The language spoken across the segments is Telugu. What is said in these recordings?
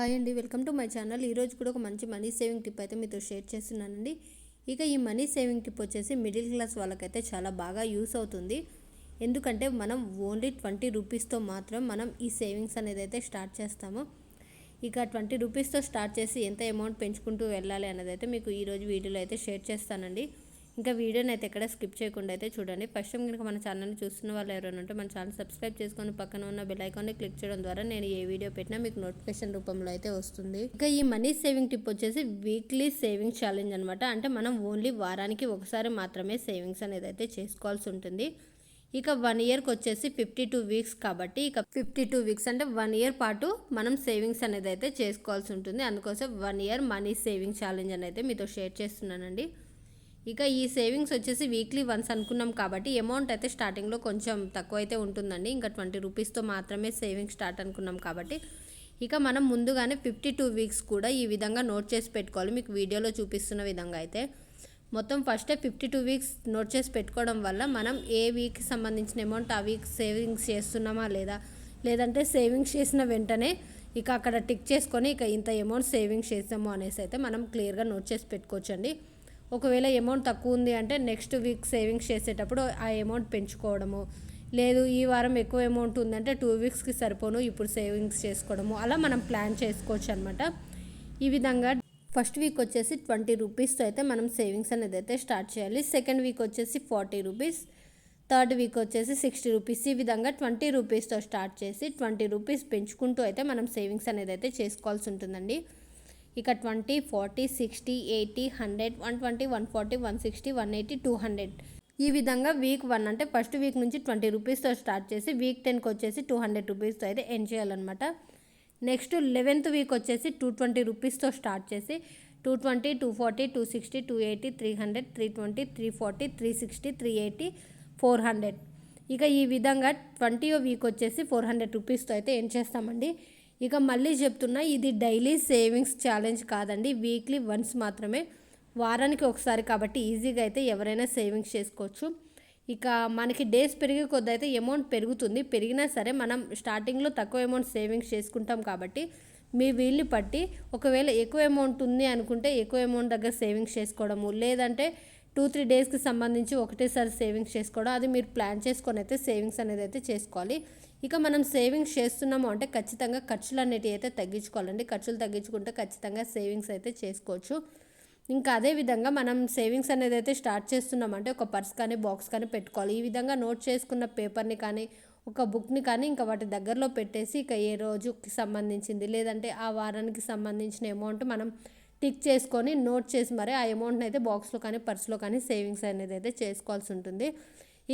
హాయ్ అండి వెల్కమ్ టు మై ఛానల్. ఈరోజు కూడా ఒక మంచి మనీ సేవింగ్ టిప్ అయితే మీతో షేర్ చేస్తున్నానండి. ఇక ఈ మనీ సేవింగ్ టిప్ వచ్చేసి మిడిల్ క్లాస్ వాళ్ళకైతే చాలా బాగా యూస్ అవుతుంది. ఎందుకంటే మనం ఓన్లీ ట్వంటీ రూపీస్తో మాత్రం మనం ఈ సేవింగ్స్ అనేది అయితే స్టార్ట్ చేస్తాము. ఇక ట్వంటీ రూపీస్తో స్టార్ట్ చేసి ఎంత అమౌంట్ పెంచుకుంటూ వెళ్ళాలి అనేది అయితే మీకు ఈరోజు వీడియోలో అయితే షేర్ చేస్తానండి. ఇంకా వీడియోని అయితే ఎక్కడ స్కిప్ చేయకుండా అయితే చూడండి. ఫస్ట్ టైం కనుక మన ఛానల్ని చూస్తున్న వాళ్ళు ఎవరైనా ఉంటే మన ఛానల్ సబ్స్క్రైబ్ చేసుకొని పక్కన ఉన్న బెల్ ఐకాన్ని క్లిక్ చేయడం ద్వారా నేను ఏ వీడియో పెట్టినా మీకు నోటిఫికేషన్ రూపంలో అయితే వస్తుంది. ఇంకా ఈ మనీ సేవింగ్ టిప్ వచ్చేసి వీక్లీ సేవింగ్ ఛాలెంజ్ అనమాట అంటే మనం ఓన్లీ వారానికి ఒకసారి మాత్రమే సేవింగ్స్ అనేది అయితే చేసుకోవాల్సి ఉంటుంది. ఇక వన్ ఇయర్కి వచ్చేసి ఫిఫ్టీ టూ వీక్స్ కాబట్టి ఇక ఫిఫ్టీ టూ వీక్స్ అంటే వన్ ఇయర్ పాటు మనం సేవింగ్స్ అనేది అయితే చేసుకోవాల్సి ఉంటుంది. అందుకోసం one year money saving challenge అనేది అయితే మీతో షేర్ చేస్తున్నానండి. ఇక ఈ సేవింగ్స్ వచ్చేసి వీక్లీ వన్స్ అనుకున్నాం కాబట్టి అమౌంట్ అయితే స్టార్టింగ్లో కొంచెం తక్కువ అయితే ఉంటుందండి. ఇంకా ట్వంటీ రూపీస్తో మాత్రమే సేవింగ్ స్టార్ట్ అనుకున్నాం కాబట్టి ఇక మనం ముందుగానే ఫిఫ్టీ టూ వీక్స్ కూడా ఈ విధంగా నోట్ చేసి పెట్టుకోవాలి. మీకు వీడియోలో చూపిస్తున్న విధంగా అయితే మొత్తం ఫస్టే ఫిఫ్టీ టూ వీక్స్ నోట్ చేసి పెట్టుకోవడం వల్ల మనం ఏ వీక్కి సంబంధించిన అమౌంట్ ఆ వీక్ సేవింగ్స్ చేస్తున్నామా లేదా లేదంటే సేవింగ్స్ చేసిన వెంటనే ఇక అక్కడ టిక్ చేసుకొని ఇక ఇంత అమౌంట్ సేవింగ్స్ చేసాము అనేసి అయితే మనం క్లియర్గా నోట్ చేసి పెట్టుకోవచ్చండి. ఒకవేళ అమౌంట్ తక్కువ ఉంది అంటే నెక్స్ట్ వీక్ సేవింగ్స్ చేసేటప్పుడు ఆ అమౌంట్ పెంచుకోవడము. లేదు ఈ వారం ఎక్కువ అమౌంట్ ఉందంటే టూ వీక్స్కి సరిపోను ఇప్పుడు సేవింగ్స్ చేసుకోవడము. అలా మనం ప్లాన్ చేసుకోవచ్చు అనమాట ఈ విధంగా ఫస్ట్ వీక్ వచ్చేసి ట్వంటీ రూపీస్తో అయితే మనం సేవింగ్స్ అనేది అయితే స్టార్ట్ చేయాలి. సెకండ్ వీక్ వచ్చేసి ఫార్టీ రూపీస్ థర్డ్ వీక్ వచ్చేసి సిక్స్టీ రూపీస్ ఈ విధంగా ట్వంటీ రూపీస్తో స్టార్ట్ చేసి ట్వంటీ రూపీస్ పెంచుకుంటూ అయితే మనం సేవింగ్స్ అనేది అయితే చేసుకోవాల్సి ఉంటుందండి. ఇక twenty forty sixty eighty hundred one twenty one forty one sixty one eighty two hundred. ఈ విధంగా వీక్ వన్ అంటే ఫస్ట్ వీక్ నుంచి ట్వంటీ రూపీస్తో స్టార్ట్ చేసి వీక్ టెన్కి వచ్చేసి టూ హండ్రెడ్ రూపీస్తో అయితే ఎండ్ చేయాలన్నమాట. నెక్స్ట్ లెవెన్త్ వీక్ వచ్చేసి టూ ట్వంటీ రూపీస్తో స్టార్ట్ చేసి two twenty two forty two sixty two eighty three hundred three twenty three forty three sixty three eighty four hundred. ఇక ఈ విధంగా ట్వంటీ వీక్ వచ్చేసి ఫోర్ హండ్రెడ్ రూపీస్తో అయితే ఏం చేస్తామండి. ఇక మళ్ళీ చెప్తున్నా ఇది డైలీ సేవింగ్స్ ఛాలెంజ్ కాదండి. వీక్లీ వన్స్ మాత్రమే. వారానికి ఒకసారి కాబట్టి ఈజీగా అయితే ఎవరైనా సేవింగ్స్ చేసుకోవచ్చు. ఇక మనకి డేస్ పెరిగే కొద్ది అయితే అమౌంట్ పెరుగుతుంది. పెరిగినా సరే మనం స్టార్టింగ్లో తక్కువ అమౌంట్ సేవింగ్స్ చేసుకుంటాం కాబట్టి మీ వీళ్ళు పట్టి ఒకవేళ ఎక్కువ అమౌంట్ ఉంది అనుకుంటే ఎక్కువ అమౌంట్ దగ్గర సేవింగ్స్ చేసుకోవడము లేదంటే టూ త్రీ డేస్కి సంబంధించి ఒకటేసారి సేవింగ్స్ చేసుకోవడం అది మీరు ప్లాన్ చేసుకొని అయితే సేవింగ్స్ అనేది అయితే చేసుకోవాలి. ఇక మనం సేవింగ్స్ చేస్తున్నాము అంటే ఖచ్చితంగా ఖర్చులు అనేటివి అయితే తగ్గించుకోవాలండి. ఖర్చులు తగ్గించుకుంటే ఖచ్చితంగా సేవింగ్స్ అయితే చేసుకోవచ్చు. ఇంకా అదే విధంగా మనం సేవింగ్స్ అనేది అయితే స్టార్ట్ చేస్తున్నామంటే ఒక పర్స్ కానీ బాక్స్ కానీ పెట్టుకోవాలి. ఈ విధంగా నోట్ చేసుకున్న పేపర్ని కానీ ఒక బుక్ని కానీ ఇంకా వాటి దగ్గరలో పెట్టేసి ఇక ఏ రోజుకి సంబంధించింది లేదంటే ఆ వారానికి సంబంధించిన అమౌంట్ మనం టిక్ చేసుకొని నోట్ చేసి మరి ఆ అమౌంట్ని అయితే బాక్స్లో కానీ పర్స్లో కానీ సేవింగ్స్ అనేది అయితే చేసుకోవాల్సి ఉంటుంది.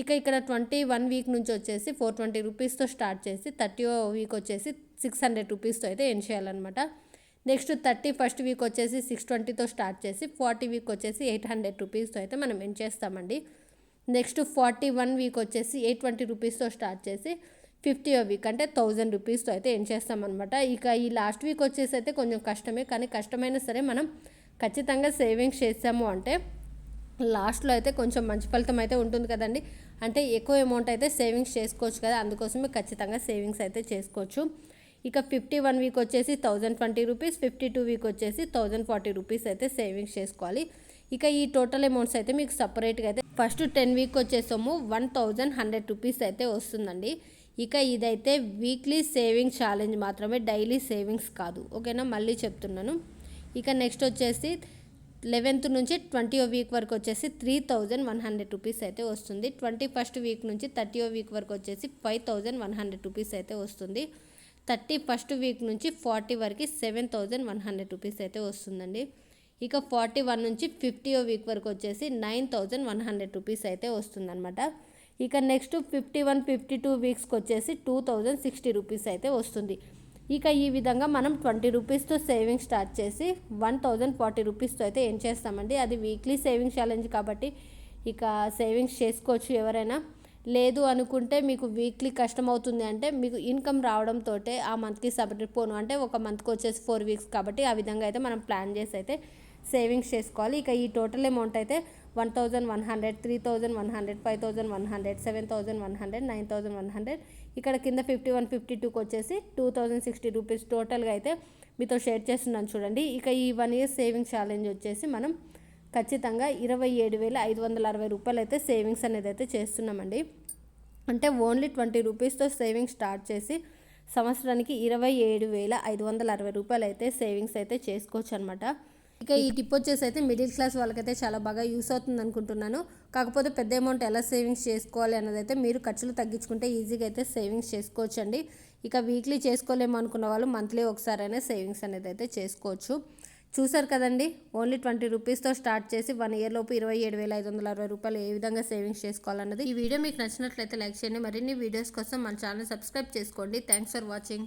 ఇక ఇక్కడ ట్వంటీ వన్ వీక్ నుంచి వచ్చేసి ఫోర్ ట్వంటీ రూపీస్తో స్టార్ట్ చేసి థర్టీ వీక్ వచ్చేసి సిక్స్ హండ్రెడ్ రూపీస్తో అయితే ఎండ్ చేయాలన్నమాట. నెక్స్ట్ థర్టీ ఫస్ట్ వీక్ వచ్చేసి సిక్స్ ట్వంటీతో స్టార్ట్ చేసి ఫార్టీ వీక్ వచ్చేసి ఎయిట్ హండ్రెడ్ రూపీస్తో అయితే మనం ఎండ్ చేస్తామండి. నెక్స్ట్ ఫార్టీ వన్ వీక్ వచ్చేసి ఎయిట్ ట్వంటీ రూపీస్తో స్టార్ట్ చేసి ఫిఫ్టీ వీక్ అంటే థౌజండ్ రూపీస్తో అయితే ఎండ్ చేస్తామన్నమాట. ఇక ఈ లాస్ట్ వీక్ వచ్చేసి అయితే కొంచెం కష్టమే కానీ కష్టమైనా సరే మనం ఖచ్చితంగా సేవింగ్స్ చేసాము అంటే లాస్ట్లో అయితే కొంచెం మంచి ఫలితం అయితే ఉంటుంది కదండి. అంటే ఎక్కువ అమౌంట్ అయితే సేవింగ్స్ చేసుకోవచ్చు కదా. అందుకోసమే ఖచ్చితంగా సేవింగ్స్ అయితే చేసుకోవచ్చు. ఇక ఫిఫ్టీ వన్ వీక్ వచ్చేసి thousand twenty rupees fifty two week వచ్చేసి థౌజండ్ ఫార్టీ రూపీస్ అయితే సేవింగ్స్ చేసుకోవాలి. ఇక ఈ టోటల్ అమౌంట్స్ అయితే మీకు సపరేట్గా అయితే ఫస్ట్ టెన్ వీక్ వచ్చేసాము వన్ థౌజండ్ హండ్రెడ్ రూపీస్ అయితే వస్తుందండి. ఇక ఇదైతే వీక్లీ సేవింగ్ ఛాలెంజ్ మాత్రమే డైలీ సేవింగ్స్ కాదు. ఓకేనా? మళ్ళీ చెప్తున్నాను. ఇక నెక్స్ట్ వచ్చేసి లెవెన్త్ నుంచి ట్వంటీ వీక్ వరకు వచ్చేసి three thousand one hundred rupees అయితే వస్తుంది. ట్వంటీ ఫస్ట్ వీక్ నుంచి థర్టీ వీక్ వరకు వచ్చేసి five thousand one hundred rupees అయితే వస్తుంది. థర్టీ ఫస్ట్ వీక్ నుంచి ఫార్టీ వరకు seven thousand one hundred rupees అయితే వస్తుందండి. ఇక ఫార్టీ వన్ నుంచి ఫిఫ్టీ వీక్ వరకు వచ్చేసి nine thousand one hundred rupees అయితే వస్తుందన్నమాట. ఇక next fifty one fifty two వీక్స్కి వచ్చేసి టూ థౌజండ్ సిక్స్టీ రూపీస్ అయితే వస్తుంది. ఇక ఈ విధంగా మనం ట్వంటీ రూపీస్తో సేవింగ్ స్టార్ట్ చేసి వన్ థౌజండ్ ఫార్టీ రూపీస్తో అయితే ఏం చేస్తామండి? అది వీక్లీ సేవింగ్ ఛాలెంజ్ కాబట్టి ఇక సేవింగ్స్ చేసుకోవచ్చు ఎవరైనా. లేదు అనుకుంటే మీకు వీక్లీ కష్టం అవుతుంది అంటే మీకు ఇన్కమ్ రావడంతో ఆ మంత్కి సపరేట్ పోను. అంటే ఒక మంత్కి వచ్చేసి ఫోర్ వీక్స్ కాబట్టి ఆ విధంగా అయితే మనం ప్లాన్ చేసి అయితే సేవింగ్స్ చేసుకోవాలి. ఇక ఈ టోటల్ అమౌంట్ అయితే one thousand one hundred three thousand one hundred five thousand one hundred seven thousand one hundred nine thousand one hundred ఇక్కడ కింద ఫిఫ్టీ వన్ ఫిఫ్టీ టూకి వచ్చేసి టూ థౌజండ్ సిక్స్టీ రూపీస్ టోటల్గా అయితే మీతో షేర్ చేస్తున్నాను చూడండి. ఇక ఈ వన్ ఇయర్ సేవింగ్ ఛాలెంజ్ వచ్చేసి మనం ఖచ్చితంగా ఇరవై ఏడు వేల ఐదు వందల అరవై రూపాయలు అయితే సేవింగ్స్ అనేది అయితే చేస్తున్నామండి. అంటే ఓన్లీ ట్వంటీ రూపీస్తో సేవింగ్స్ స్టార్ట్ చేసి సంవత్సరానికి ఇరవై ఏడు వేల ఐదు వందల అరవై రూపాయలు అయితే సేవింగ్స్ అయితే చేసుకోవచ్చు అనమాట ఇక ఈ టిప్ వచ్చేసి అయితే మిడిల్ క్లాస్ వాళ్ళకైతే చాలా బాగా యూస్ అవుతుంది అనుకుంటున్నాను. కాకపోతే పెద్ద అమౌంట్ ఎలా సేవింగ్స్ చేసుకోవాలి అన్నది అయితే మీరు ఖర్చులు తగ్గించుకుంటే ఈజీగా అయితే సేవింగ్స్ చేసుకోవచ్చు అండి ఇక వీక్లీ చేసుకోలేము అనుకున్న వాళ్ళు మంత్లీ ఒకసారైనా సేవింగ్స్ అనేది అయితే చేసుకోవచ్చు. చూసారు కదండి ఓన్లీ ట్వంటీ రూపీస్తో స్టార్ట్ చేసి వన్ ఇయర్ లోపు ఇరవై ఏడు వేల ఐదు వందల అరవై రూపాయలు ఏ విధంగా సేవింగ్స్ చేసుకోవాలన్నది ఈ వీడియో మీకు నచ్చినట్లయితే లైక్ చేయండి. మరిన్ని వీడియోస్ కోసం మన ఛానల్ సబ్స్క్రైబ్ చేసుకోండి. Thanks for watching.